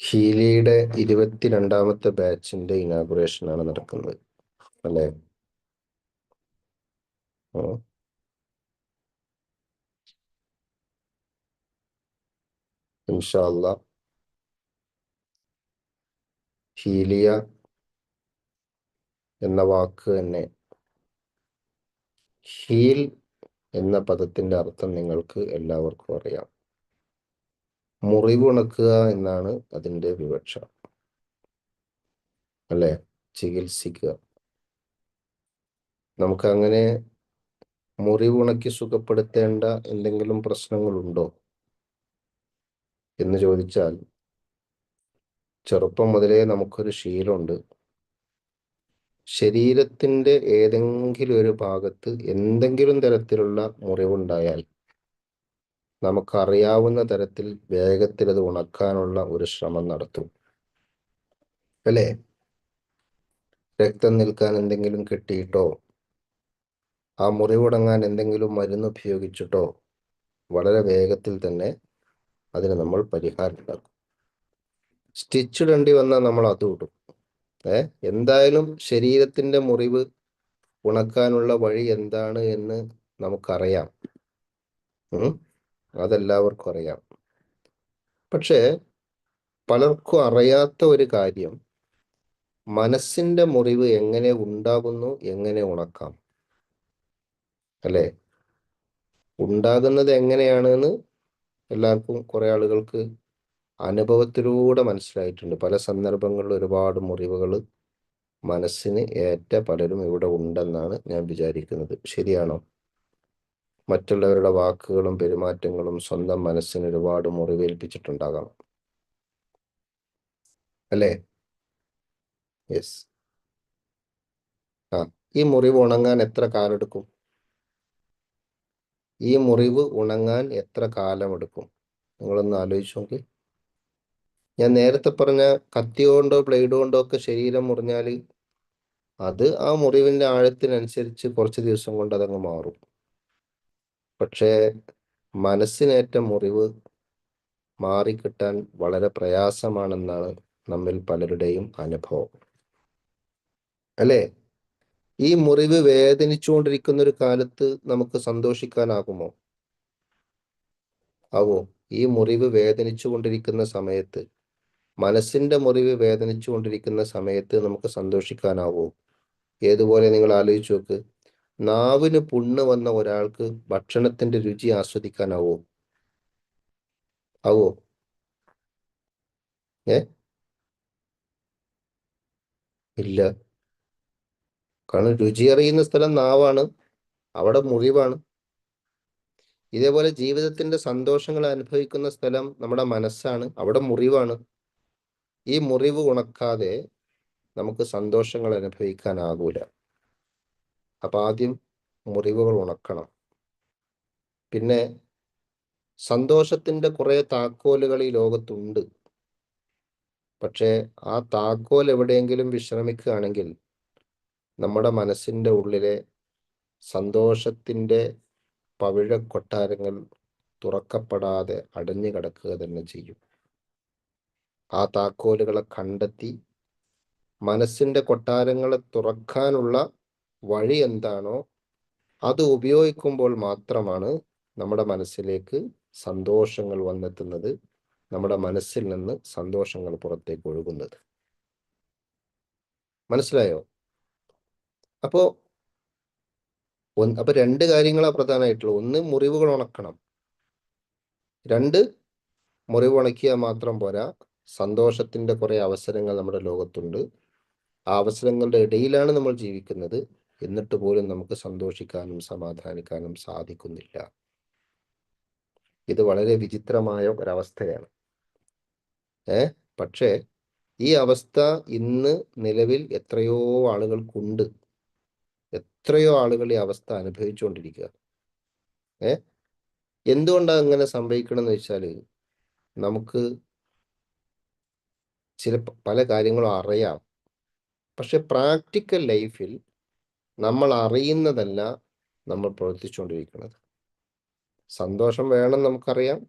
ഹീലിയുടെ ഇരുപത്തിരണ്ടാമത്തെ ബാച്ചിന്റെ ഇനാഗുറേഷൻ ആണ് നടക്കുന്നത്. അല്ലെ? ഇൻഷാല്ല ഹീലിയ എന്ന വാക്ക് തന്നെ ഹീൽ എന്ന പദത്തിന്റെ അർത്ഥം നിങ്ങൾക്ക് എല്ലാവർക്കും അറിയാം. മുറിവുണക്കുക എന്നാണ് അതിന്റെ വിവക്ഷ. അല്ലെ? ചികിത്സിക്കുക. നമുക്കങ്ങനെ മുറിവുണക്കി സുഖപ്പെടുത്തേണ്ട എന്തെങ്കിലും പ്രശ്നങ്ങളുണ്ടോ? എന്ന് ചോദിച്ചാൽ ചെറുപ്പം മുതലേ നമുക്കൊരു ശീലമുണ്ട്. ശരീരത്തിന്റെ ഏതെങ്കിലും ഒരു ഭാഗത്ത് എന്തെങ്കിലും തരത്തിലുള്ള മുറിവുണ്ടായാൽ നമുക്കറിയാവുന്ന തരത്തിൽ വേഗത്തിൽ അത് ഉണക്കാനുള്ള ഒരു ശ്രമം നടത്തും. അല്ലേ? രക്തം നിൽക്കാൻ എന്തെങ്കിലും കെട്ടിയിട്ടോ? ആ മുറിവുടങ്ങാൻ എന്തെങ്കിലും മരുന്ന് ഉപയോഗിച്ചിട്ടോ? വളരെ വേഗത്തിൽ തന്നെ അതിന് നമ്മൾ പരിഹാരം ഉണ്ടാക്കും. സ്റ്റിച്ച് ഇടേണ്ടി വന്നാൽ നമ്മൾ അത് ഇടും. ഏ? എന്തായാലും ശരീരത്തിന്റെ മുറിവ് ഉണക്കാനുള്ള വഴി എന്താണ് എന്ന് നമുക്കറിയാം. അതെല്ലാവർക്കും അറിയാം. പക്ഷേ പലർക്കും അറിയാത്ത ഒരു കാര്യം മനസ്സിന്റെ മുറിവ് എങ്ങനെ ഉണ്ടാകുന്നു എങ്ങനെ ഉണക്കാം? അല്ലേ? ഉണ്ടാകുന്നത് എങ്ങനെയാണെന്ന് എല്ലാവർക്കും കുറെ ആളുകൾക്ക് അനുഭവത്തിലൂടെ മനസ്സിലായിട്ടുണ്ട്. പല സന്ദർഭങ്ങളിൽ ഒരുപാട് മുറിവുകൾ മനസ്സിന് ഏറ്റ പലരും ഇവിടെ ഉണ്ടെന്നാണ് ഞാൻ വിചാരിക്കുന്നത്. ശരിയാണോ? മറ്റുള്ളവരുടെ വാക്കുകളും പെരുമാറ്റങ്ങളും സ്വന്തം മനസ്സിന് ഒരുപാട് മുറിവേൽപ്പിച്ചിട്ടുണ്ടാകാം അല്ലേ? യെസ് ആ ഈ മുറിവ് ഉണങ്ങാൻ എത്ര കാലെടുക്കും? ഈ മുറിവ് ഉണങ്ങാൻ എത്ര കാലമെടുക്കും? നിങ്ങളൊന്ന് ആലോചിച്ച് നോക്കി. ഞാൻ നേരത്തെ പറഞ്ഞ കത്തി കൊണ്ടോ ബ്ലേഡ് കൊണ്ടോ ഒക്കെ ശരീരം മുറിഞ്ഞാൽ അത് ആ മുറിവിന്റെ ആഴത്തിനനുസരിച്ച് കുറച്ച് ദിവസം കൊണ്ട് അതങ്ങ് മാറും. പക്ഷേ മനസ്സിനേറ്റ മുറിവ് മാറിക്കിട്ടാൻ വളരെ പ്രയാസമാണെന്നാണ് നമ്മിൽ പലരുടെയും അനുഭവം. അല്ലേ? ഈ മുറിവ് വേദനിച്ചുകൊണ്ടിരിക്കുന്ന ഒരു കാലത്ത് നമുക്ക് സന്തോഷിക്കാനാകുമോ? ആവോ ഈ മുറിവ് വേദനിച്ചുകൊണ്ടിരിക്കുന്ന സമയത്ത് മനസ്സിന്റെ മുറിവ് വേദനിച്ചുകൊണ്ടിരിക്കുന്ന സമയത്ത് നമുക്ക് സന്തോഷിക്കാനാവോ? ഏതുപോലെ നിങ്ങൾ ആലോചിച്ചു നോക്ക്. നാവിന് പുണ്ണ് വന്ന ഒരാൾക്ക് ഭക്ഷണത്തിന്റെ രുചി ആസ്വദിക്കാനാവോ? ആവോ? ഏ? ഇല്ല. കാരണം രുചി അറിയുന്ന സ്ഥലം നാവാണ്. അവിടെ മുറിവാണ്. ഇതേപോലെ ജീവിതത്തിന്റെ സന്തോഷങ്ങൾ അനുഭവിക്കുന്ന സ്ഥലം നമ്മുടെ മനസ്സാണ്. അവിടെ മുറിവാണ്. ഈ മുറിവ് ഉണക്കാതെ നമുക്ക് സന്തോഷങ്ങൾ അനുഭവിക്കാനാകൂല അപ്പൊ ആദ്യം മുറിവുകൾ ഉണക്കണം. പിന്നെ സന്തോഷത്തിന്റെ കുറെ താക്കോലുകൾ ഈ ലോകത്തുണ്ട്. പക്ഷേ ആ താക്കോൽ എവിടെയെങ്കിലും വിശ്രമിക്കുകയാണെങ്കിൽ നമ്മുടെ മനസ്സിന്റെ ഉള്ളിലെ സന്തോഷത്തിന്റെ പവിഴ കൊട്ടാരങ്ങൾ തുറക്കപ്പെടാതെ അടഞ്ഞു കിടക്കുക തന്നെ ചെയ്യും. ആ താക്കോലുകളെ കണ്ടെത്തി മനസ്സിന്റെ കൊട്ടാരങ്ങളെ തുറക്കാനുള്ള വഴി എന്താണോ അത് ഉപയോഗിക്കുമ്പോൾ മാത്രമാണ് നമ്മുടെ മനസ്സിലേക്ക് സന്തോഷങ്ങൾ വന്നെത്തുന്നത്. നമ്മുടെ മനസ്സിൽ നിന്ന് സന്തോഷങ്ങൾ പുറത്തേക്ക് ഒഴുകുന്നത്. മനസ്സിലായോ? അപ്പോ അപ്പൊ രണ്ട് കാര്യങ്ങളാണ് പ്രധാനമായിട്ടുള്ളത്. ഒന്ന് മുറിവുകൾ ഉണക്കണം. രണ്ട് മുറിവ് ഉണക്കിയാൽ മാത്രം പോരാ സന്തോഷത്തിന്റെ കുറെ അവസരങ്ങൾ നമ്മുടെ ലോകത്തുണ്ട്. ആ അവസരങ്ങളുടെ ഇടയിലാണ് നമ്മൾ ജീവിക്കുന്നത്. എന്നിട്ട് പോലും നമുക്ക് സന്തോഷിക്കാനും സമാധാനിക്കാനും സാധിക്കുന്നില്ല. ഇത് വളരെ വിചിത്രമായ ഒരവസ്ഥയാണ്. ഏ? പക്ഷേ ഈ അവസ്ഥ ഇന്ന് നിലവിൽ എത്രയോ ആളുകൾക്കുണ്ട്. എത്രയോ ആളുകൾ ഈ അവസ്ഥ അനുഭവിച്ചുകൊണ്ടിരിക്കുക. ഏ? എന്തുകൊണ്ടാണ് അങ്ങനെ സംഭവിക്കണമെന്ന് വെച്ചാൽ നമുക്ക് ചില പല കാര്യങ്ങളും അറിയാം. പക്ഷെ പ്രാക്ടിക്കൽ ലൈഫിൽ നമ്മൾ അറിയുന്നതല്ല നമ്മൾ പ്രവർത്തിച്ചുകൊണ്ടിരിക്കുന്നത്. സന്തോഷം വേണം നമുക്കറിയാം.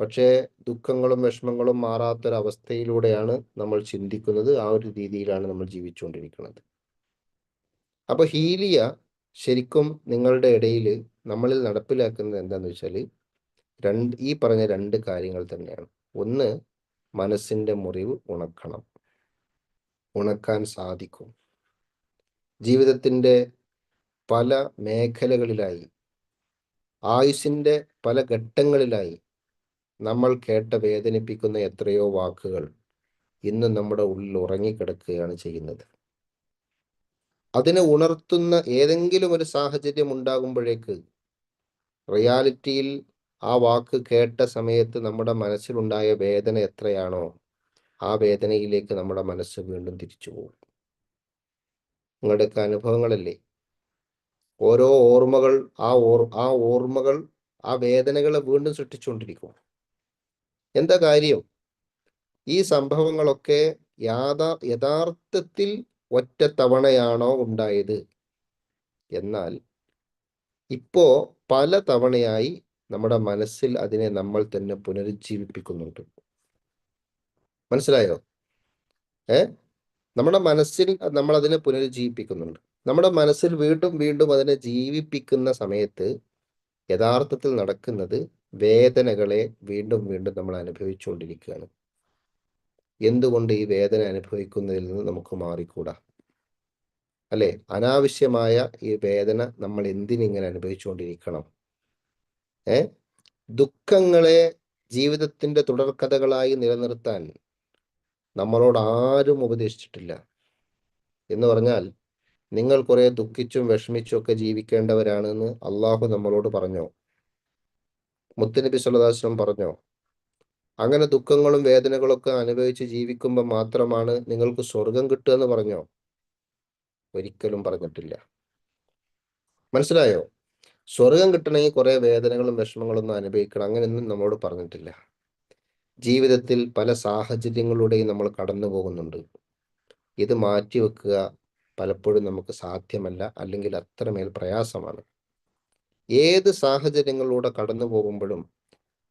പക്ഷേ ദുഃഖങ്ങളും വിഷമങ്ങളും മാറാത്തൊരവസ്ഥയിലൂടെയാണ് നമ്മൾ ചിന്തിക്കുന്നത്. ആ ഒരു രീതിയിലാണ് നമ്മൾ ജീവിച്ചുകൊണ്ടിരിക്കുന്നത്. അപ്പൊ ഹീലിയ ശരിക്കും നിങ്ങളുടെ ഇടയിൽ നമ്മളിൽ നടപ്പിലാക്കുന്നത് എന്താന്ന് വെച്ചാൽ രണ്ട് ഈ പറഞ്ഞ രണ്ട് കാര്യങ്ങൾ തന്നെയാണ്. ഒന്ന് മനസ്സിന്റെ മുറിവ് ഉണക്കണം. ഉണക്കാൻ സാധിക്കും. ജീവിതത്തിന്റെ പല മേഖലകളിലായി ആയുസിന്റെ പല ഘട്ടങ്ങളിലായി നമ്മൾ കേട്ട വേദനിപ്പിക്കുന്ന എത്രയോ വാക്കുകൾ ഇന്ന് നമ്മുടെ ഉള്ളിൽ ഉറങ്ങിക്കിടക്കുകയാണ് ചെയ്യുന്നത്. അതിനെ ഉണർത്തുന്ന ഏതെങ്കിലും ഒരു സാഹചര്യം ഉണ്ടാകുമ്പോഴേക്ക് റിയാലിറ്റിയിൽ ആ വാക്ക് കേട്ട സമയത്ത് നമ്മുടെ മനസ്സിലുണ്ടായ വേദന എത്രയാണോ ആ വേദനയിലേക്ക് നമ്മുടെ മനസ്സ് വീണ്ടും തിരിച്ചു പോകും. നിങ്ങളുടെയൊക്കെ അനുഭവങ്ങളല്ലേ? ഓരോ ഓർമ്മകൾ ആ ഓർ ആ ഓർമ്മകൾ ആ വേദനകളെ വീണ്ടും സൃഷ്ടിച്ചുകൊണ്ടിരിക്കും. എന്താ കാര്യം? ഈ സംഭവങ്ങളൊക്കെ യാഥാ യഥാർത്ഥത്തിൽ ഒറ്റ തവണയാണോ ഉണ്ടായത്? എന്നാൽ ഇപ്പോ പല തവണയായി നമ്മുടെ മനസ്സിൽ അതിനെ നമ്മൾ തന്നെ പുനരുജ്ജീവിപ്പിക്കുന്നുണ്ട്. മനസ്സിലായോ? ഏ? നമ്മുടെ മനസ്സിൽ നമ്മൾ അതിനെ പുനരുജ്ജീവിപ്പിക്കുന്നുണ്ട്. നമ്മുടെ മനസ്സിൽ വീണ്ടും വീണ്ടും അതിനെ ജീവിപ്പിക്കുന്ന സമയത്ത് യഥാർത്ഥത്തിൽ നടക്കുന്നത് വേദനകളെ വീണ്ടും വീണ്ടും നമ്മൾ അനുഭവിച്ചുകൊണ്ടിരിക്കുകയാണ്. എന്തുകൊണ്ട് ഈ വേദന അനുഭവിക്കുന്നതിൽ നിന്ന് നമുക്ക് മാറിക്കൂടാ? അല്ലെ? അനാവശ്യമായ ഈ വേദന നമ്മൾ എന്തിനിങ്ങനെ അനുഭവിച്ചുകൊണ്ടിരിക്കണം? ഏ? ദുഃഖങ്ങളെ ജീവിതത്തിന്റെ തുടർക്കഥകളായി നിലനിർത്താൻ നമ്മളോട് ആരും ഉപദേശിച്ചിട്ടില്ല. എന്ന് പറഞ്ഞാൽ നിങ്ങൾ കുറെ ദുഃഖിച്ചും വിഷമിച്ചും ഒക്കെ ജീവിക്കേണ്ടവരാണെന്ന് അള്ളാഹു നമ്മളോട് പറഞ്ഞോ? മുത്തനബി സല്ലാസ്ലം പറഞ്ഞോ? അങ്ങനെ ദുഃഖങ്ങളും വേദനകളൊക്കെ അനുഭവിച്ച് ജീവിക്കുമ്പോൾ മാത്രമാണ് നിങ്ങൾക്ക് സ്വർഗം കിട്ടുക എന്ന് പറഞ്ഞോ? ഒരിക്കലും പറഞ്ഞിട്ടില്ല. മനസ്സിലായോ? സ്വർഗം കിട്ടണമെങ്കിൽ കുറെ വേദനകളും വിഷമങ്ങളൊന്നും അനുഭവിക്കണം. അങ്ങനെയൊന്നും നമ്മളോട് പറഞ്ഞിട്ടില്ല. ജീവിതത്തിൽ പല സാഹചര്യങ്ങളിലൂടെയും നമ്മൾ കടന്നു പോകുന്നുണ്ട്. ഇത് മാറ്റിവെക്കുക പലപ്പോഴും നമുക്ക് സാധ്യമല്ല അല്ലെങ്കിൽ അത്രമേൽ പ്രയാസമാണ്. ഏത് സാഹചര്യങ്ങളിലൂടെ കടന്നു പോകുമ്പോഴും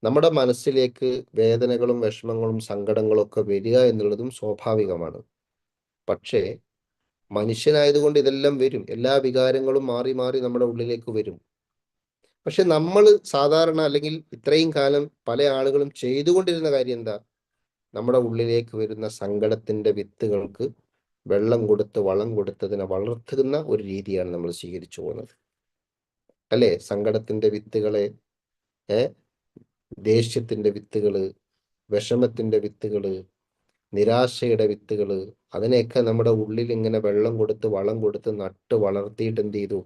നമ്മുടെ മനസ്സിലേക്ക് വേദനകളും വിഷമങ്ങളും സങ്കടങ്ങളും ഒക്കെ വരിക എന്നുള്ളതും സ്വാഭാവികമാണ്. പക്ഷേ മനുഷ്യനായതുകൊണ്ട് ഇതെല്ലാം വരും. എല്ലാ വികാരങ്ങളും മാറി മാറി നമ്മുടെ ഉള്ളിലേക്ക് വരും. പക്ഷെ നമ്മൾ സാധാരണ അല്ലെങ്കിൽ ഇത്രയും കാലം പല ആളുകളും ചെയ്തുകൊണ്ടിരുന്ന കാര്യം എന്താ? നമ്മുടെ ഉള്ളിലേക്ക് വരുന്ന സങ്കടത്തിന്റെ വിത്തുകൾക്ക് വെള്ളം കൊടുത്ത് വളം കൊടുത്തതിനെ വളർത്തുന്ന ഒരു രീതിയാണ് നമ്മൾ സ്വീകരിച്ചു പോകുന്നത്. അല്ലെ? സങ്കടത്തിന്റെ വിത്തുകളെ ഏർ ദേഷ്യത്തിന്റെ വിത്തുകൾ വിഷമത്തിന്റെ വിത്തുകൾ നിരാശയുടെ വിത്തുകൾ അതിനെയൊക്കെ നമ്മുടെ ഉള്ളിൽ ഇങ്ങനെ വെള്ളം കൊടുത്ത് വളം കൊടുത്ത് നട്ട് വളർത്തിയിട്ട് എന്ത് ചെയ്തു?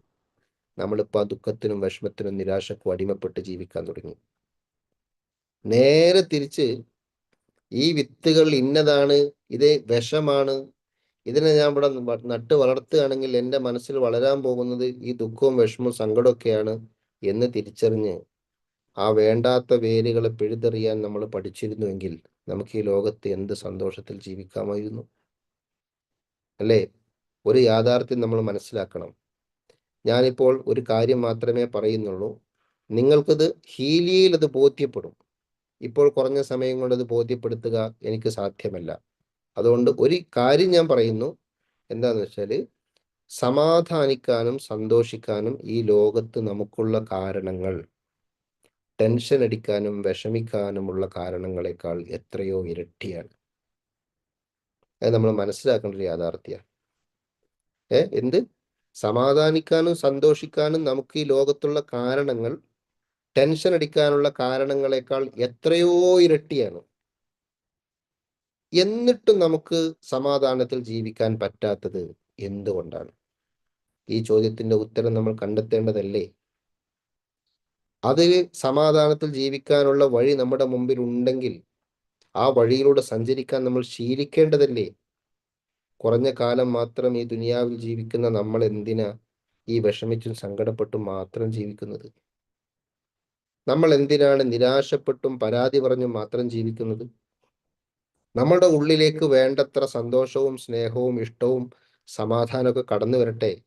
നമ്മളിപ്പോ ആ ദുഃഖത്തിനും വിഷമത്തിനും നിരാശക്കും അടിമപ്പെട്ട് ജീവിക്കാൻ തുടങ്ങി. നേരെ തിരിച്ച് ഈ വിത്തുകൾ ഇന്നതാണ് ഇത് വിഷമാണ് ഇതിനെ ഞാൻ ഇവിടെ നട്ട് വളർത്തുകയാണെങ്കിൽ എന്റെ മനസ്സിൽ വളരാൻ പോകുന്നത് ഈ ദുഃഖവും വിഷമവും സങ്കടമൊക്കെയാണ് എന്ന് തിരിച്ചറിഞ്ഞ് ആ വേണ്ടാത്ത വേരുകളെ പിഴുതെറിയാൻ നമ്മൾ പഠിച്ചിരുന്നുവെങ്കിൽ നമുക്ക് ഈ ലോകത്ത് എന്ത് സന്തോഷത്തിൽ ജീവിക്കാമായിരുന്നു. അല്ലേ? ഒരു യാഥാർത്ഥ്യം നമ്മൾ മനസ്സിലാക്കണം. ഞാനിപ്പോൾ ഒരു കാര്യം മാത്രമേ പറയുന്നുള്ളൂ. നിങ്ങൾക്കത് ഹീലിയയിൽ അത് ബോധ്യപ്പെടും. ഇപ്പോൾ കുറഞ്ഞ സമയം കൊണ്ട് അത് ബോധ്യപ്പെടുത്തുക എനിക്ക് സാധ്യമല്ല. അതുകൊണ്ട് ഒരു കാര്യം ഞാൻ പറയുന്നു. എന്താന്ന് വെച്ചാൽ സമാധാനിക്കാനും സന്തോഷിക്കാനും ഈ ലോകത്ത് നമുക്കുള്ള കാരണങ്ങൾ ടെൻഷൻ അടിക്കാനും വിഷമിക്കാനുമുള്ള കാരണങ്ങളെക്കാൾ എത്രയോ ഇരട്ടിയാണ്. അത് നമ്മൾ മനസ്സിലാക്കേണ്ട ഒരു യാഥാർത്ഥ്യ ഏ? എന്ത്? സമാധാനിക്കാനും സന്തോഷിക്കാനും നമുക്ക് ഈ ലോകത്തുള്ള കാരണങ്ങൾ ടെൻഷൻ അടിക്കാനുള്ള കാരണങ്ങളെക്കാൾ എത്രയോ ഇരട്ടിയാണ്. എന്നിട്ടും നമുക്ക് സമാധാനത്തിൽ ജീവിക്കാൻ പറ്റാത്തത് എന്തുകൊണ്ടാണ്? ഈ ചോദ്യത്തിന്റെ ഉത്തരം നമ്മൾ കണ്ടെത്തേണ്ടതല്ലേ? അത് സമാധാനത്തിൽ ജീവിക്കാനുള്ള വഴി നമ്മുടെ മുമ്പിൽ ഉണ്ടെങ്കിൽ ആ വഴിയിലൂടെ സഞ്ചരിക്കാൻ നമ്മൾ ശീലിക്കേണ്ടതല്ലേ? കുറഞ്ഞ കാലം മാത്രം ഈ ദുനിയാവിൽ ജീവിക്കുന്ന നമ്മൾ എന്തിനാ ഈ വിഷമിച്ചും സങ്കടപ്പെട്ടും മാത്രം ജീവിക്കുന്നത്? നമ്മൾ എന്തിനാണ് നിരാശപ്പെട്ടും പരാതി പറഞ്ഞും മാത്രം ജീവിക്കുന്നത്? നമ്മുടെ ഉള്ളിലേക്ക് വേണ്ടത്ര സന്തോഷവും സ്നേഹവും ഇഷ്ടവും സമാധാനമൊക്കെ കടന്നു വരട്ടെ.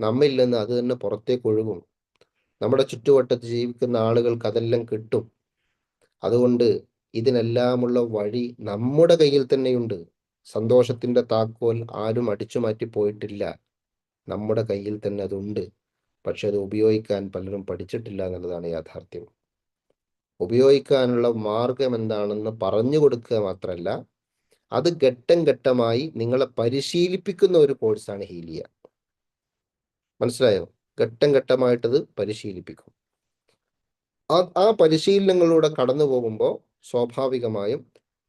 നമ്മിൽ നിന്ന് അത് തന്നെ പുറത്തേക്ക് ഒഴുകും. നമ്മുടെ ചുറ്റുവട്ടത്ത് ജീവിക്കുന്ന ആളുകൾക്ക് അതെല്ലാം കിട്ടും. അതുകൊണ്ട് ഇതിനെല്ലാമുള്ള വഴി നമ്മുടെ കയ്യിൽ തന്നെയുണ്ട്. സന്തോഷത്തിന്റെ താക്കോൽ ആരും അടിച്ചു മാറ്റി പോയിട്ടില്ല. നമ്മുടെ കയ്യിൽ തന്നെ അതുണ്ട്. പക്ഷെ അത് ഉപയോഗിക്കാൻ പലരും പഠിച്ചിട്ടില്ല എന്നുള്ളതാണ് യാഥാർത്ഥ്യം. ഉപയോഗിക്കാനുള്ള മാർഗം എന്താണെന്ന് പറഞ്ഞു കൊടുക്കുക മാത്രമല്ല അത് ഘട്ടം ഘട്ടമായി നിങ്ങളെ പരിശീലിപ്പിക്കുന്ന ഒരു കോഴ്സാണ് ഹീലിയ. മനസ്സിലായോ? ഘട്ടം ഘട്ടമായിട്ടത് പരിശീലിപ്പിക്കും. ആ പരിശീലനങ്ങളിലൂടെ കടന്നു പോകുമ്പോൾ സ്വാഭാവികമായും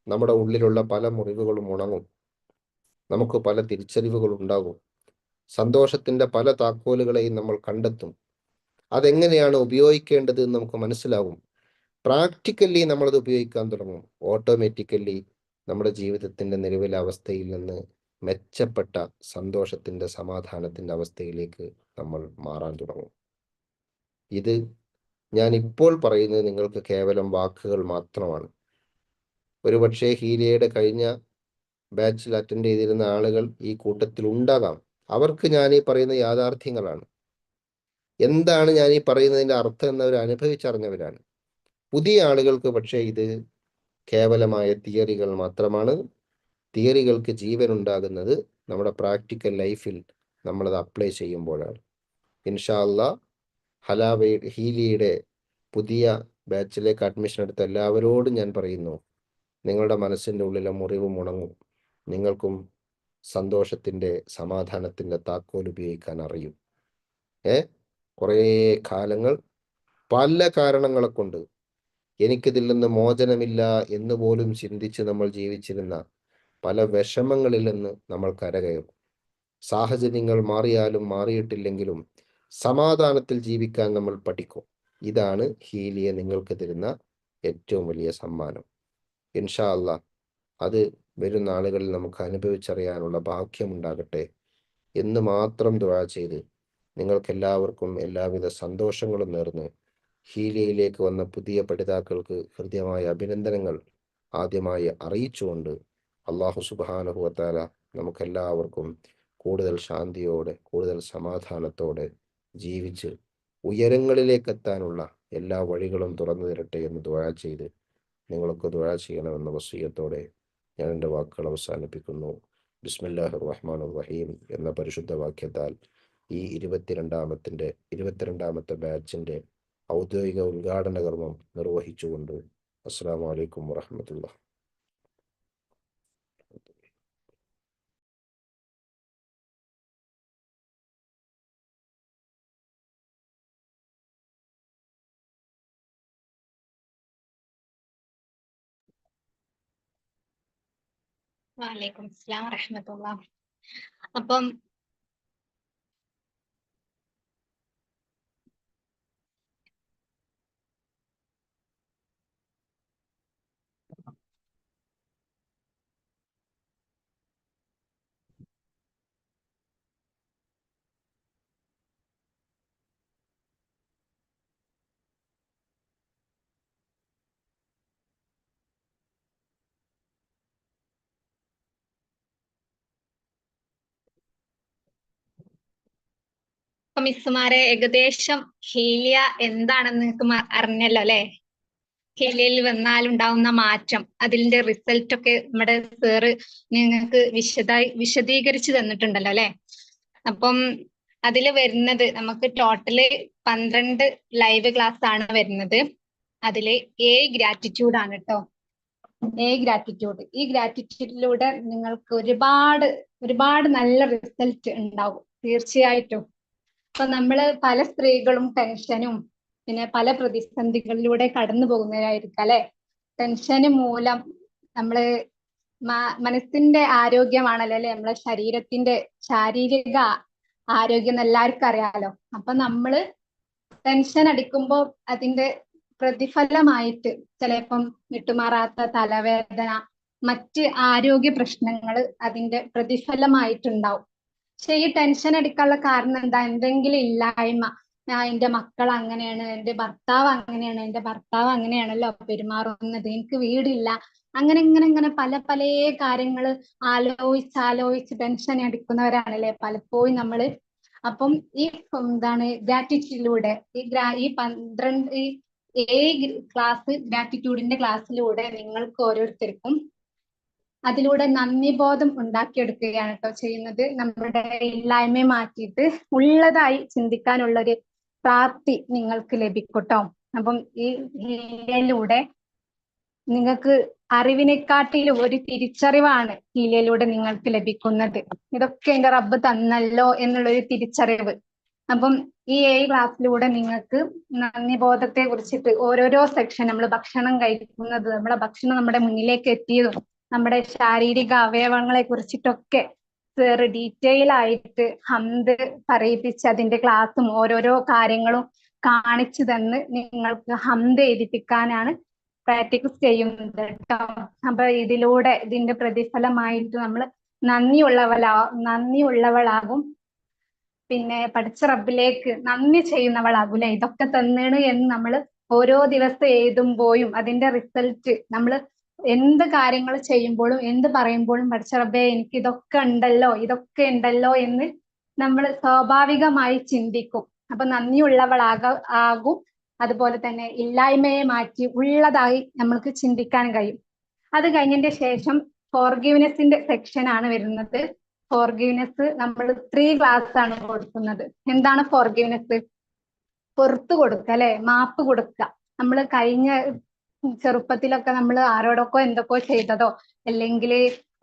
നമ്മുടെ ഉള്ളിലുള്ള പല മുറിവുകളും ഉണങ്ങും. നമുക്ക് പല തിരിച്ചറിവുകൾ ഉണ്ടാകും സന്തോഷത്തിന്റെ പല താക്കോലുകളെയും നമ്മൾ കണ്ടെത്തും. അതെങ്ങനെയാണ് ഉപയോഗിക്കേണ്ടത് എന്ന് നമുക്ക് മനസ്സിലാകും പ്രാക്ടിക്കലി നമ്മളത് ഉപയോഗിക്കാൻ തുടങ്ങും. ഓട്ടോമാറ്റിക്കലി നമ്മുടെ ജീവിതത്തിന്റെ നിലവിലെ അവസ്ഥയിൽ നിന്ന് മെച്ചപ്പെട്ട സന്തോഷത്തിന്റെ സമാധാനത്തിന്റെ അവസ്ഥയിലേക്ക് നമ്മൾ മാറാൻ തുടങ്ങും. ഇത് ഞാൻ ഇപ്പോൾ പറയുന്നത് നിങ്ങൾക്ക് കേവലം വാക്കുകൾ മാത്രമാണ്. ഒരുപക്ഷെ ഹീലിയയുടെ കഴിഞ്ഞ ബാച്ചിൽ അറ്റൻഡ് ചെയ്തിരുന്ന ആളുകൾ ഈ കൂട്ടത്തിൽ ഉണ്ടാകാം. അവർക്ക് ഞാൻ ഈ പറയുന്ന യാഥാർത്ഥ്യങ്ങളാണ്. എന്താണ് ഞാൻ ഈ പറയുന്നതിന്റെ അർത്ഥം എന്നവർ അനുഭവിച്ചറിഞ്ഞവരാണ്. പുതിയ ആളുകൾക്ക് പക്ഷേ ഇത് കേവലമായ തിയറികൾ മാത്രമാണ്. തിയറികൾക്ക് ജീവൻ ഉണ്ടാകുന്നത് നമ്മുടെ പ്രാക്ടിക്കൽ ലൈഫിൽ നമ്മളത് അപ്ലൈ ചെയ്യുമ്പോഴാണ്. ഇൻഷാല്ല ഹലാവ ഹീലിയുടെ പുതിയ ബാച്ചിലേക്ക് അഡ്മിഷൻ എടുത്ത എല്ലാവരോടും ഞാൻ പറയുന്നു. നിങ്ങളുടെ മനസ്സിന്റെ ഉള്ളിലെ മുറിവും ഉണങ്ങും നിങ്ങൾക്കും സന്തോഷത്തിന്റെ സമാധാനത്തിന്റെ താക്കോൽ ഉപയോഗിക്കാൻ അറിയും. ഏ? കുറേ കാലങ്ങൾ പല കാരണങ്ങളെ കൊണ്ട് എനിക്കിതിൽ നിന്ന് മോചനമില്ല എന്ന് പോലും ചിന്തിച്ച് നമ്മൾ ജീവിച്ചിരുന്ന പല വിഷമങ്ങളിൽ നിന്ന് നമ്മൾ കരകയറും. സാഹചര്യങ്ങൾ മാറിയാലും മാറിയിട്ടില്ലെങ്കിലും സമാധാനത്തിൽ ജീവിക്കാൻ നമ്മൾ പഠിക്കും. ഇതാണ് ഹീലിയെ നിങ്ങൾക്ക് തരുന്ന ഏറ്റവും വലിയ സമ്മാനം. ഇൻഷാ അല്ല അത് വരും നാളുകളിൽ നമുക്ക് അനുഭവിച്ചറിയാനുള്ള ഭാഗ്യമുണ്ടാകട്ടെ എന്ന് മാത്രം ദുഴ ചെയ്ത് നിങ്ങൾക്കെല്ലാവർക്കും എല്ലാവിധ സന്തോഷങ്ങളും നേർന്ന് ഹീലിയയിലേക്ക് വന്ന പുതിയ പഠിതാക്കൾക്ക് ഹൃദ്യമായ അഭിനന്ദനങ്ങൾ ആദ്യമായി അറിയിച്ചുകൊണ്ട് അള്ളാഹു സുബാനുഭവത്താല നമുക്കെല്ലാവർക്കും കൂടുതൽ ശാന്തിയോടെ കൂടുതൽ സമാധാനത്തോടെ ജീവിച്ച് ഉയരങ്ങളിലേക്കെത്താനുള്ള എല്ലാ വഴികളും തുറന്നു തരട്ടെ എന്ന് ദുഴ ചെയ്ത് നിങ്ങൾക്ക് ദുഴ ചെയ്യണമെന്ന വസീയത്തോടെ ഞാൻ എന്റെ വാക്കുകൾ അവസാനിപ്പിക്കുന്നു. ബിസ്മില്ലാഹ് റഹ്മാൻ റഹീം എന്ന പരിശുദ്ധ വാക്യത്താൽ ഈ ഇരുപത്തിരണ്ടാമത്തിന്റെ ഇരുപത്തിരണ്ടാമത്തെ ബാച്ചിന്റെ ഔദ്യോഗിക ഉദ്ഘാടന കർമ്മം നിർവഹിച്ചുകൊണ്ട് അസ്സാം വലൈക്കും വറഹമത്തുള്ള വാലേക്കും അസ്സലാം വറഹമത്തുള്ള അപ്പം അപ്പൊ മിസ്സുമാരെ ഏകദേശം ഹീലിയ എന്താണെന്ന് നിങ്ങൾക്ക് അറിഞ്ഞല്ലോ അല്ലെ? ഹീലിയയിൽ വന്നാൽ ഉണ്ടാവുന്ന മാറ്റം അതിന്റെ റിസൾട്ട് ഒക്കെ നമ്മുടെ സാറ് നിങ്ങൾക്ക് വിശദായി വിശദീകരിച്ചു തന്നിട്ടുണ്ടല്ലോ അല്ലെ? അപ്പം അതിൽ വരുന്നത് നമുക്ക് ടോട്ടൽ പന്ത്രണ്ട് ലൈവ് ക്ലാസ് ആണ് വരുന്നത്. അതിൽ എ ഗ്രാറ്റിറ്റ്യൂഡ് ആണ് കേട്ടോ എ ഗ്രാറ്റിറ്റ്യൂഡ് ഈ ഗ്രാറ്റിറ്റ്യൂഡിലൂടെ നിങ്ങൾക്ക് ഒരുപാട് ഒരുപാട് നല്ല റിസൾട്ട് ഉണ്ടാവും. തീർച്ചയായിട്ടും. ഇപ്പൊ നമ്മൾ പല സ്ത്രീകളും ടെൻഷനും പിന്നെ പല പ്രതിസന്ധികളിലൂടെ കടന്നു പോകുന്നവരായിരിക്കും അല്ലെ? ടെൻഷന് മൂലം നമ്മൾ മനസ്സിന്റെ ആരോഗ്യമാണല്ലോ അല്ലെ? നമ്മളെ ശരീരത്തിന്റെ ശാരീരിക ആരോഗ്യം എല്ലാവർക്കും അറിയാലോ. അപ്പൊ നമ്മൾ ടെൻഷൻ അടിക്കുമ്പോൾ അതിന്റെ പ്രതിഫലമായിട്ട് ചിലപ്പം വിട്ടുമാറാത്ത തലവേദന മറ്റ് ആരോഗ്യ പ്രശ്നങ്ങൾ അതിന്റെ പ്രതിഫലമായിട്ടുണ്ടാവും. പക്ഷെ ഈ ടെൻഷൻ അടിക്കാനുള്ള കാരണം എന്താ? എന്തെങ്കിലും ഇല്ലായ്മ. ഞാൻ എന്റെ മക്കൾ അങ്ങനെയാണ് എന്റെ ഭർത്താവ് അങ്ങനെയാണ് എന്റെ ഭർത്താവ് അങ്ങനെയാണല്ലോ പെരുമാറുന്നത്. എനിക്ക് വീടില്ല. അങ്ങനെ ഇങ്ങനെ ഇങ്ങനെ പല പല കാര്യങ്ങൾ ആലോചിച്ച് ആലോചിച്ച് ടെൻഷൻ അടിക്കുന്നവരാണല്ലേ പലപ്പോഴും നമ്മൾ അപ്പം ഈ എന്താണ് ഗ്രാറ്റിറ്റ്യൂഡിലൂടെ ഈ ഗ്രാ ഈ പന്ത്രണ്ട് ഈ ഏ ക്ലാസ് ഗ്രാറ്റിറ്റ്യൂഡിന്റെ ക്ലാസ്സിലൂടെ നിങ്ങൾക്ക് ഓരോരുത്തർക്കും അതിലൂടെ നന്ദിബോധം ഉണ്ടാക്കിയെടുക്കുകയാണ് കേട്ടോ ചെയ്യുന്നത്. നമ്മുടെ ഇല്ലായ്മയെ മാറ്റിയിട്ട് ഉള്ളതായി ചിന്തിക്കാനുള്ള ഒരു പ്രാപ്തി നിങ്ങൾക്ക് ലഭിക്കട്ടോ. അപ്പം ഈ ഹീലയിലൂടെ നിങ്ങൾക്ക് അറിവിനെക്കാട്ടിലും ഒരു തിരിച്ചറിവാണ് ഹീലയിലൂടെ നിങ്ങൾക്ക് ലഭിക്കുന്നത്. ഇതൊക്കെ എന്റെ റബ്ബ് തന്നല്ലോ എന്നുള്ളൊരു തിരിച്ചറിവ്. അപ്പം ഈ ഏഴ് ക്ലാസ്സിലൂടെ നിങ്ങൾക്ക് നന്ദിബോധത്തെ കുറിച്ചിട്ട് ഓരോരോ സെക്ഷൻ നമ്മൾ ഭക്ഷണം കഴിക്കുന്നത് നമ്മുടെ ഭക്ഷണം നമ്മുടെ മുന്നിലേക്ക് എത്തിയതും നമ്മുടെ ശാരീരിക അവയവങ്ങളെ കുറിച്ചിട്ടൊക്കെ സാർ ഡീറ്റെയിൽ ആയിട്ട് ഹന്ത് പറയിപ്പിച്ച് അതിന്റെ ക്ലാസ്സും ഓരോരോ കാര്യങ്ങളും കാണിച്ചു തന്ന് നിങ്ങൾക്ക് ഹന്ത് എഴുതിപ്പിക്കാനാണ് പ്രാക്ടീസ് ചെയ്യുന്നത് കേട്ടോ അപ്പൊ ഇതിലൂടെ ഇതിന്റെ പ്രതിഫലമായിട്ട് നമ്മൾ നന്ദിയുള്ളവളാ നന്ദിയുള്ളവളാകും. പിന്നെ പഠിച്ച റബ്ബിലേക്ക് നന്ദി ചെയ്യുന്നവളാകൂലെ ഇതൊക്കെ തന്നേണ് എന്ന് നമ്മൾ ഓരോ ദിവസം എഴുതുമ്പോഴും അതിന്റെ റിസൾട്ട് നമ്മൾ എന്ത് കാര്യങ്ങൾ ചെയ്യുമ്പോഴും എന്ത് പറയുമ്പോഴും പഠിച്ച റബ്ബേ എനിക്ക് ഇതൊക്കെ ഉണ്ടല്ലോ ഇതൊക്കെ ഉണ്ടല്ലോ എന്ന് നമ്മൾ സ്വാഭാവികമായി ചിന്തിക്കും. അപ്പൊ നന്ദിയുള്ളവളാക ആകും. അതുപോലെ തന്നെ ഇല്ലായ്മയെ മാറ്റി ഉള്ളതായി നമ്മൾക്ക് ചിന്തിക്കാൻ കഴിയും. അത് കഴിഞ്ഞതിന്റെ ശേഷം ഫോർഗീവ്നെസിന്റെ സെക്ഷൻ ആണ് വരുന്നത്. ഫോർഗീവ്നെസ് നമ്മൾ ത്രീ ക്ലാസ് ആണ് കൊടുക്കുന്നത്. എന്താണ് ഫോർഗീവ്നെസ്? പുറത്തു കൊടുക്കുക അല്ലെ? മാപ്പ് കൊടുക്കുക. നമ്മൾ കഴിഞ്ഞ ചെറുപ്പത്തിലൊക്കെ നമ്മൾ ആരോടൊക്കെ എന്തൊക്കെയോ ചെയ്തതോ അല്ലെങ്കിൽ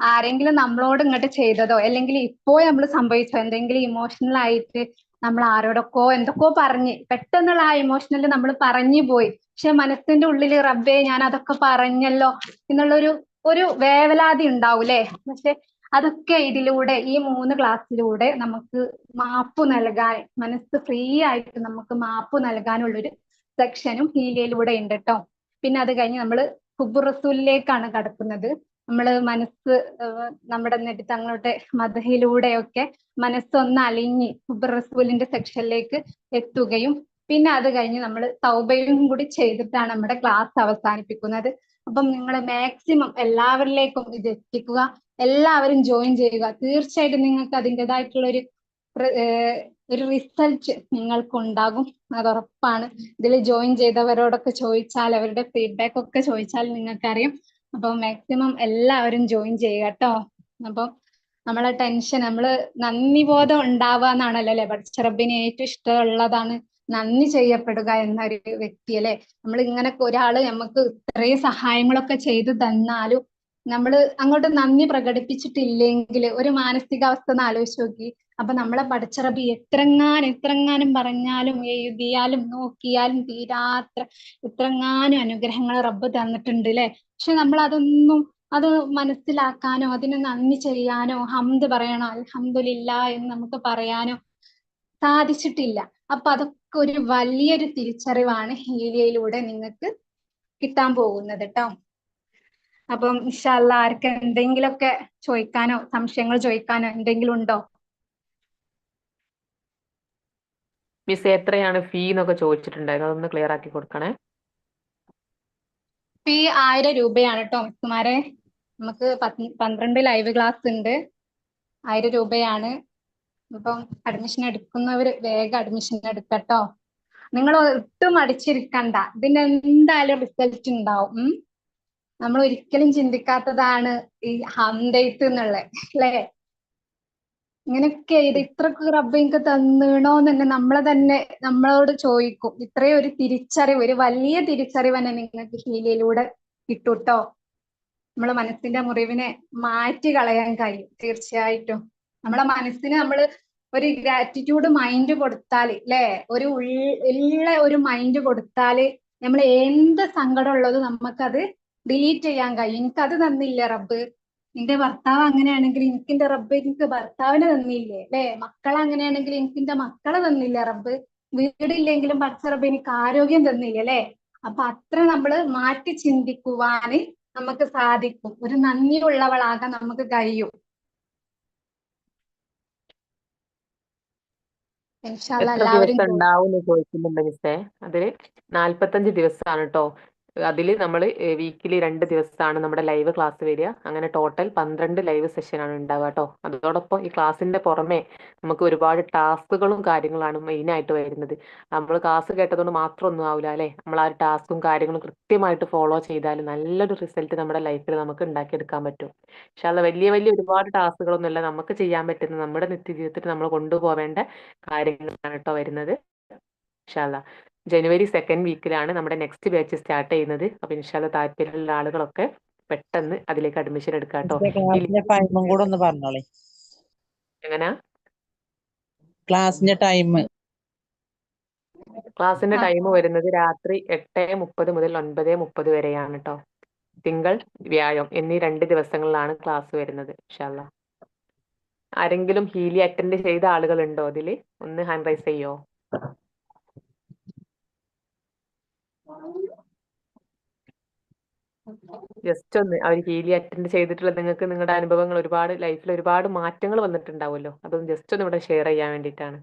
ആരെങ്കിലും നമ്മളോട് ഇങ്ങോട്ട് ചെയ്തതോ അല്ലെങ്കിൽ ഇപ്പോ നമ്മൾ സംഭവിച്ചോ എന്തെങ്കിലും ഇമോഷണൽ ആയിട്ട് നമ്മൾ ആരോടൊക്കെ എന്തൊക്കെയോ പറഞ്ഞ് പെട്ടെന്നുള്ള ആ ഇമോഷണൽ നമ്മൾ പറഞ്ഞു പോയി. പക്ഷെ മനസ്സിന്റെ ഉള്ളിൽ റബ്ബേ ഞാൻ അതൊക്കെ പറഞ്ഞല്ലോ എന്നുള്ളൊരു ഒരു വേവലാതി ഉണ്ടാവൂലേ? പക്ഷെ അതൊക്കെ ഇതിലൂടെ ഈ മൂന്ന് ക്ലാസ്സിലൂടെ നമുക്ക് മാപ്പ് നൽകാൻ മനസ്സ് ഫ്രീ ആയിട്ട് നമുക്ക് മാപ്പ് നൽകാനുള്ളൊരു സെക്ഷനും ഹീലയിലൂടെ ഉണ്ട് കേട്ടോ പിന്നെ അത് കഴിഞ്ഞ് നമ്മൾ ഹുബുറസൂലിലേക്കാണ് കടക്കുന്നത്. നമ്മൾ മനസ്സ് നമ്മുടെ നെറ്റി തങ്ങളുടെ മതയിലൂടെയൊക്കെ മനസ്സൊന്ന് അലിഞ്ഞ് ഹുബുറസൂലിന്റെ സെക്ഷനിലേക്ക് എത്തുകയും പിന്നെ അത് കഴിഞ്ഞ് നമ്മൾ തൗബയും കൂടി ചെയ്തിട്ടാണ് നമ്മുടെ ക്ലാസ് അവസാനിപ്പിക്കുന്നത്. അപ്പം നിങ്ങൾ മാക്സിമം എല്ലാവരിലേക്കും ഇത് എത്തിക്കുക. എല്ലാവരും ജോയിൻ ചെയ്യുക. തീർച്ചയായിട്ടും നിങ്ങൾക്ക് അതിന്റെതായിട്ടുള്ള ഒരു ഒരു റിസൾട്ട് നിങ്ങൾക്ക് ഉണ്ടാകും അത് ഉറപ്പാണ് ഇതിൽ ജോയിൻ ചെയ്തവരോടൊക്കെ ചോദിച്ചാൽ അവരുടെ ഫീഡ്ബാക്ക് ഒക്കെ ചോദിച്ചാൽ നിങ്ങൾക്കറിയാം. അപ്പൊ മാക്സിമം എല്ലാവരും ജോയിൻ ചെയ്യുക കേട്ടോ അപ്പൊ നമ്മളെ ടെൻഷൻ നമ്മൾ നന്ദി ബോധം ഉണ്ടാവുക എന്നാണല്ലോ അല്ലെ? പഠിച്ചറബിന് ഏറ്റവും ഇഷ്ടമുള്ളതാണ് നന്ദി ചെയ്യപ്പെടുക എന്നൊരു വ്യക്തി അല്ലെ? നമ്മൾ ഇങ്ങനെ ഒരാൾ നമുക്ക് ഇത്രയും സഹായങ്ങളൊക്കെ ചെയ്തു തന്നാലും നമ്മൾ അങ്ങോട്ട് നന്ദി പ്രകടിപ്പിച്ചിട്ടില്ലെങ്കിൽ ഒരു മാനസികാവസ്ഥ ഒന്ന് ആലോചിച്ച് നോക്കി. അപ്പൊ നമ്മളെ പഠിച്ചറബി എത്രങ്ങാനും എത്രങ്ങാനും പറഞ്ഞാലും എഴുതിയാലും നോക്കിയാലും തീരാത്ര എത്രങ്ങാനും അനുഗ്രഹങ്ങൾ റബ്ബ് തന്നിട്ടുണ്ട് അല്ലെ പക്ഷെ നമ്മൾ അതൊന്നും അത് മനസ്സിലാക്കാനോ അതിന് നന്ദി ചെയ്യാനോ ഹംദ് പറയണോ അൽഹംദുലില്ല എന്ന് നമുക്ക് പറയാനോ സാധിച്ചിട്ടില്ല. അപ്പൊ അതൊക്കെ ഒരു വലിയൊരു തിരിച്ചറിവാണ് ഹീലിയയിലൂടെ നിങ്ങൾക്ക് കിട്ടാൻ പോകുന്നത് കേട്ടോ അപ്പം ഇഷല്ല ആർക്ക് എന്തെങ്കിലുമൊക്കെ ചോദിക്കാനോ സംശയങ്ങൾ ചോദിക്കാനോ എന്തെങ്കിലും ഉണ്ടോ? മിസ് എത്രയാണ് ഫീ എന്നൊക്കെ ചോദിച്ചിട്ടുണ്ടായിരുന്നു. അതൊന്ന് ക്ലിയർ ആക്കി കൊടുക്കണേ. ഫീ ആയിരം രൂപയാണ് കേട്ടോ മിസ്സുമാരെ. നമുക്ക് പന്ത്രണ്ട് ലൈവ് ക്ലാസ് ഉണ്ട്. ആയിരം രൂപയാണ്. അപ്പം അഡ്മിഷൻ എടുക്കുന്നവര് വേഗം അഡ്മിഷൻ എടുക്കട്ടോ നിങ്ങൾ ഒട്ടും അടിച്ചിരിക്കണ്ട ഇതിന് എന്തായാലും റിസൾട്ട് ഉണ്ടാവും. നമ്മൾ ഒരിക്കലും ചിന്തിക്കാത്തതാണ് ഈ ഹംദൈത്ത് എന്നുള്ളത് അല്ലേ? ഇങ്ങനെയൊക്കെ ഇത് ഇത്രക്ക് റബ്ബ് എനിക്ക് തന്നീണോ എന്ന് നമ്മളെ തന്നെ നമ്മളോട് ചോദിക്കും. ഇത്രയും ഒരു തിരിച്ചറിവ് ഒരു വലിയ തിരിച്ചറിവ് തന്നെ നിങ്ങൾക്ക് ഹീലയിലൂടെ കിട്ടൂട്ടോ? നമ്മളെ മനസ്സിന്റെ മുറിവിനെ മാറ്റി കളയാൻ കഴിയും തീർച്ചയായിട്ടും. നമ്മളെ മനസ്സിന് നമ്മൾ ഒരു ഗ്രാറ്റിറ്റ്യൂഡ് മൈൻഡ് കൊടുത്താൽ ല്ലേ ഒരു ഉള്ള ഒരു മൈൻഡ് കൊടുത്താൽ നമ്മൾ എന്ത് സങ്കടം ഉള്ളത് നമുക്കത് ഡിലീറ്റ് ചെയ്യാൻ കഴിയും. എനിക്ക് അത് തന്നില്ല റബ്ബ്? നിന്റെ ഭർത്താവ് അങ്ങനെയാണെങ്കിൽ എനിക്ക് എന്റെ റബ്ബ് എനിക്ക് ഭർത്താവിനെ തന്നില്ലേ? അല്ലെ? മക്കളെ അങ്ങനെയാണെങ്കിൽ എനിക്ക് എന്റെ മക്കളെ തന്നില്ല റബ്ബ്? വീടില്ലെങ്കിലും പഠിച്ച റബ്ബ് എനിക്ക് ആരോഗ്യം തന്നില്ല? അല്ലെ? അപ്പൊ അത്ര നമ്മൾ മാറ്റി ചിന്തിക്കുവാന് നമുക്ക് സാധിക്കും. ഒരു നന്ദിയുള്ളവളാകാൻ നമുക്ക് കഴിയും. എത്ര ദിവസം ഉണ്ടാവും ചോദിക്കുന്നുണ്ട് മിസ്സേ. അതിൽ നാല്പത്തഞ്ച് ദിവസമാണ് കേട്ടോ അതിൽ നമ്മൾ വീക്കിലി രണ്ട് ദിവസമാണ് നമ്മുടെ ലൈവ് ക്ലാസ് വരിക. അങ്ങനെ ടോട്ടൽ പന്ത്രണ്ട് ലൈവ് സെഷനാണ് ഉണ്ടാവുക കേട്ടോ. അതോടൊപ്പം ഈ ക്ലാസ്സിന്റെ പുറമെ നമുക്ക് ഒരുപാട് ടാസ്കുകളും കാര്യങ്ങളാണ് മെയിനായിട്ട് വരുന്നത്. നമ്മൾ ക്ലാസ് കേട്ടതുകൊണ്ട് മാത്രം ഒന്നും ആവില്ല അല്ലേ? നമ്മൾ ആ ടാസ്കും കാര്യങ്ങളും കൃത്യമായിട്ട് ഫോളോ ചെയ്താൽ നല്ലൊരു റിസൾട്ട് നമ്മുടെ ലൈഫിൽ നമുക്ക് ഉണ്ടാക്കിയെടുക്കാൻ പറ്റും. പക്ഷെ അത് വലിയ വലിയ ഒരുപാട് ടാസ്കുകളൊന്നുമില്ല. നമുക്ക് ചെയ്യാൻ പറ്റുന്ന നമ്മുടെ നിത്യജീവിതത്തിൽ നമ്മൾ കൊണ്ടുപോവേണ്ട കാര്യങ്ങളാണ് കേട്ടോ വരുന്നത്. ഇൻഷാല്ല ജനുവരി സെക്കൻഡ് വീക്കിലാണ് നമ്മുടെ നെക്സ്റ്റ് ബാച്ച് സ്റ്റാർട്ട് ചെയ്യുന്നത്. അപ്പൊ ഇൻഷാല്ല താല്പര്യമുള്ള ആളുകളൊക്കെ പെട്ടെന്ന് അതിലേക്ക് അഡ്മിഷൻ എടുക്കാട്ടോ. കേട്ടോ ക്ലാസ്സിന്റെ കൂടെ ഒന്ന് പറഞ്ഞോളി. എങ്ങനാ? ക്ലാസിന്റെ ടൈം ക്ലാസിന്റെ ടൈം വരുന്നത് രാത്രി എട്ട് മുപ്പത് മുതൽ ഒൻപത് മുപ്പത് വരെയാണ് കേട്ടോ തിങ്കൾ വ്യാഴം എന്നീ രണ്ട് ദിവസങ്ങളിലാണ് ക്ലാസ് വരുന്നത് ഇൻഷാല്ല ആരെങ്കിലും ഹീലി അറ്റൻഡ് ചെയ്ത ആളുകളുണ്ടോ അതിൽ ഒന്ന് ഹാൻഡ് റൈസ് ചെയ്യോ? ജസ്റ്റ് ഒന്ന് അവർ ഹീലി അറ്റൻഡ് ചെയ്തിട്ടുള്ള നിങ്ങൾക്ക് നിങ്ങളുടെ അനുഭവങ്ങൾ ഒരുപാട് ലൈഫിൽ ഒരുപാട് മാറ്റങ്ങൾ വന്നിട്ടുണ്ടാവുമല്ലോ. അതൊന്ന് ജസ്റ്റ് ഒന്ന് ഇവിടെ ഷെയർ ചെയ്യാൻ വേണ്ടിയിട്ടാണ്.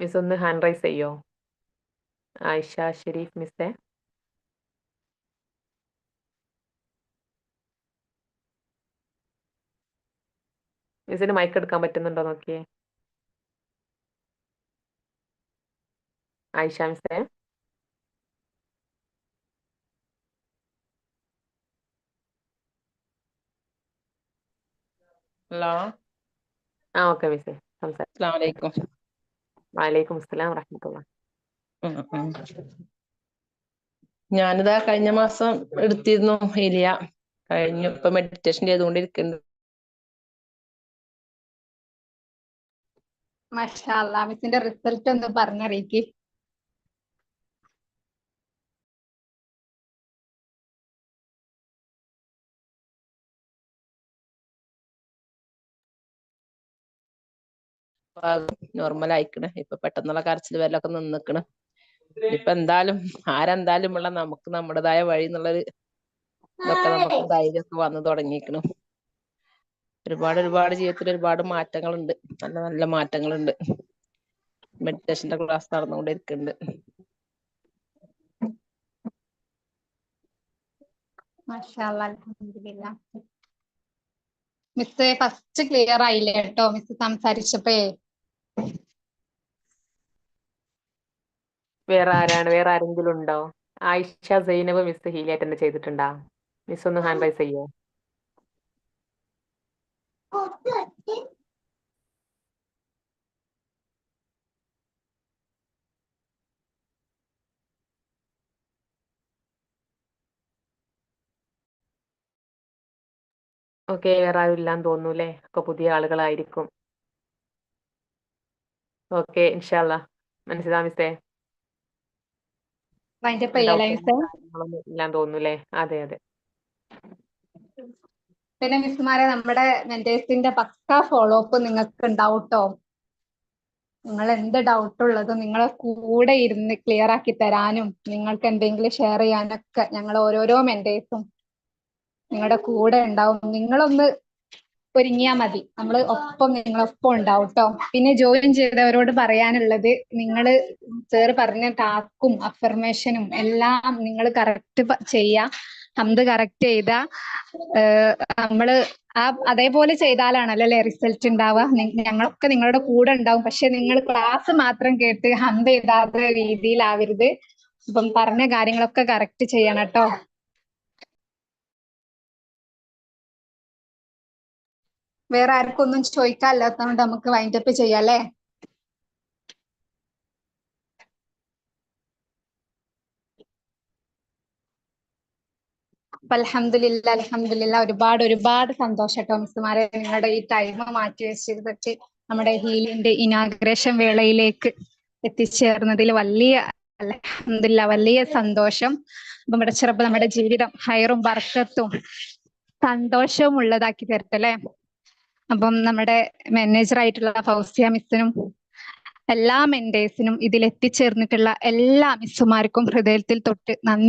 മിസ് ഒന്ന് ഹാൻഡ് റൈസ് ചെയ്യോ? ആയിഷ ഷെരീഫ് മിസ്സേ മിസ്സിന് മൈക്ക് എടുക്കാൻ പറ്റുന്നുണ്ടോ? നോക്കിയേ. ആയിഷ മിസ്സേ ഹലോ ആ ഓക്കെ മിസ്സേ സംസാരിക്കും വലൈക്കും വലൈക്കും അസ്സലാം ഉം. ഞാനിതാ കഴിഞ്ഞ മാസം എടുത്തിരുന്നു ഹിലിയ. കഴിഞ്ഞു. ഇപ്പൊ മെഡിറ്റേഷൻ ചെയ്തുകൊണ്ടിരിക്കുന്നുണ്ട് മാഷാ അല്ലാ മിസ്സിന്റെ റിസൾട്ട് ഒന്ന് പറഞ്ഞറിയിക്ക്. നോർമൽ ആയിക്കണ്. ഇപ്പൊ പെട്ടെന്നുള്ള കരച്ചിൽ വരലൊക്കെ നിന്നിക്കണ്. ഇപ്പൊ എന്തായാലും ആരെന്തായാലും ഉള്ള നമുക്ക് നമ്മുടേതായ വഴി എന്നുള്ളൊരു ഇതൊക്കെ നമുക്ക് ധൈര്യമൊക്കെ വന്നു തുടങ്ങിയിരിക്കണു ഒരുപാട് ഒരുപാട് ജീവിതത്തിൽ ഒരുപാട് മാറ്റങ്ങളുണ്ട്. നല്ല നല്ല മാറ്റങ്ങളുണ്ട്. മെഡിറ്റേഷന്റെ ക്ലാസ് നടന്നുകൊണ്ടിരിക്കുന്നുണ്ട് മിസ് ഫസ്റ്റ് ക്ലിയർ ആയില്ലേ കേട്ടോ മിസ് സംസാരിച്ചപ്പോഴേ വേറെ ആരാണ് വേറെ ആരെങ്കിലും ഉണ്ടോ ആയിഷ സൈനബ് മിസ് ഹീലി അറ്റൻഡ് ചെയ്തിട്ടുണ്ടോ? മിസ് ഒന്ന് ഹാൻഡ് റൈസ് ചെയ്യോ? ഓക്കെ വേറെ ആരും ഇല്ലാന്ന് തോന്നുന്നു അല്ലേ ഒക്കെ പുതിയ ആളുകളായിരിക്കും. ഓക്കെ ഇൻഷാല്ല മനസ്സിലാ ഇല്ലാന്ന് അതെ അതെ. പിന്നെ മിസ്മാരെ നമ്മുടെ മെന്റേഴ്സിന്റെ പക്കാ ഫോളോ അപ്പ് നിങ്ങൾക്ക് ഉണ്ടാവും നിങ്ങൾ എന്ത് ഡൗട്ട് ഉള്ളതും നിങ്ങളെ കൂടെ ഇരുന്ന് ക്ലിയർ ആക്കി തരാനും നിങ്ങൾക്ക് എന്തെങ്കിലും ഷെയർ ചെയ്യാനൊക്കെ ഞങ്ങൾ ഓരോരോ മെന്റേഴ്സും നിങ്ങളുടെ കൂടെ ഉണ്ടാവും. നിങ്ങളൊന്ന് ഒരുങ്ങിയാ മതി. നമ്മൾ ഒപ്പം നിങ്ങളൊപ്പം ഉണ്ടാവും ട്ടോ. പിന്നെ ജോയിൻ ചെയ്തവരോട് പറയാനുള്ളത് നിങ്ങൾ സാർ പറഞ്ഞ ടാക്കും അഫർമേഷനും എല്ലാം നിങ്ങൾ കറക്റ്റ് ചെയ്യാ. ഹംദ് കറക്റ്റ് ചെയ്താ നമ്മൾ ആ അതേപോലെ ചെയ്താലാണല്ലോ അല്ലെ റിസൾട്ട് ഉണ്ടാവുക ഞങ്ങളൊക്കെ നിങ്ങളുടെ കൂടെ ഉണ്ടാവും. പക്ഷെ നിങ്ങൾ ക്ലാസ് മാത്രം കേട്ട് ഹംദ് എഴുതാത്ത രീതിയിലാവരുത്. അപ്പം പറഞ്ഞ കാര്യങ്ങളൊക്കെ കറക്റ്റ് ചെയ്യണം കേട്ടോ വേറെ ആർക്കും ഒന്നും ചോദിക്കാല്ലാത്തതുകൊണ്ട് നമുക്ക് വൈൻഡപ്പ് ചെയ്യാം അല്ലേ? അപ്പൊ അലഹമില്ല അലഹമില്ല ഒരുപാട് ഒരുപാട് സന്തോഷം കേട്ടോ മിസ്സുമാരെ നിങ്ങളുടെ ഈ ടൈം മാറ്റി വെച്ചിട്ട് നമ്മുടെ ഹീലിന്റെ ഇനാഗ്രേഷൻ വേളയിലേക്ക് എത്തിച്ചേർന്നതിൽ വലിയ അലഹമില്ല വലിയ സന്തോഷം. അപ്പൊ നമ്മുടെ ചെറുപ്പം നമ്മുടെ ജീവിതം ഹയറും ബർക്കത്തും സന്തോഷവും ഉള്ളതാക്കി തരട്ടെ അല്ലെ? അപ്പം നമ്മുടെ മാനേജർ ആയിട്ടുള്ള ഫൗസിയ മിസ്സിനും എല്ലാ മെന്റേഴ്സിനും ഇതിൽ എത്തിച്ചേർന്നിട്ടുള്ള എല്ലാ മിസ്സുമാർക്കും ഹൃദയത്തിൽ തൊട്ട് നന്ദി